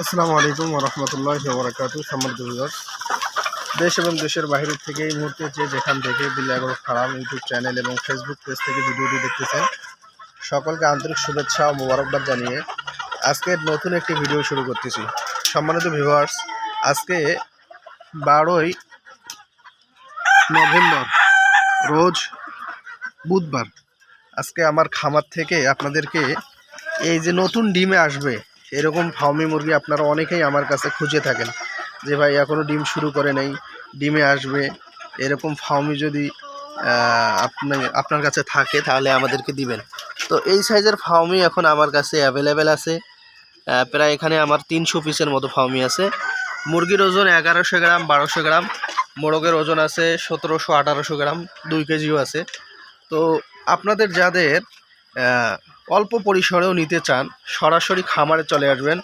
আসসালামু আলাইকুম রহমতুল্লাহ বরাকাত সম্মানিত ভিউয়ার্স। দেশ এবং দেশের বাইরে থেকে এই মুহূর্তে যে যেখান থেকে দিল্লাগর ফার্ম ইউটিউব চ্যানেল এবং ফেসবুক পেজ থেকে ভিডিওটি দেখতেছেন, সকলকে আন্তরিক শুভেচ্ছা ও মোবারকবাদ জানিয়ে আজকে নতুন একটি ভিডিও শুরু করতেছি। সম্মানিত ভিউয়ার্স, আজকে বারোই নভেম্বর, রোজ বুধবার। আজকে আমার খামার থেকে আপনাদেরকে এই যে নতুন ডিমে আসবে এরকম ফার্মি মুরগি আপনারা অনেকেই আমার কাছে খুঁজে থাকেন যে ভাই এখনও ডিম শুরু করে নেই, ডিমে আসবে। এরকম ফার্মি যদি আপনি আপনার কাছে থাকে তাহলে আমাদেরকে দিবেন। তো এই সাইজের ফার্মি এখন আমার কাছে অ্যাভেলেবেল আছে। প্রায় এখানে আমার তিনশো পিসের মতো ফার্মি আছে। মুরগির ওজন এগারোশো গ্রাম, বারোশো গ্রাম। মোরগের ওজন আছে সতেরোশো, আঠারোশো গ্রাম, দুই কেজিও আছে। তো আপনাদের যাদের অল্প পরিসরেও নিতে চান সরাসরি খামারে চলে আসবেন।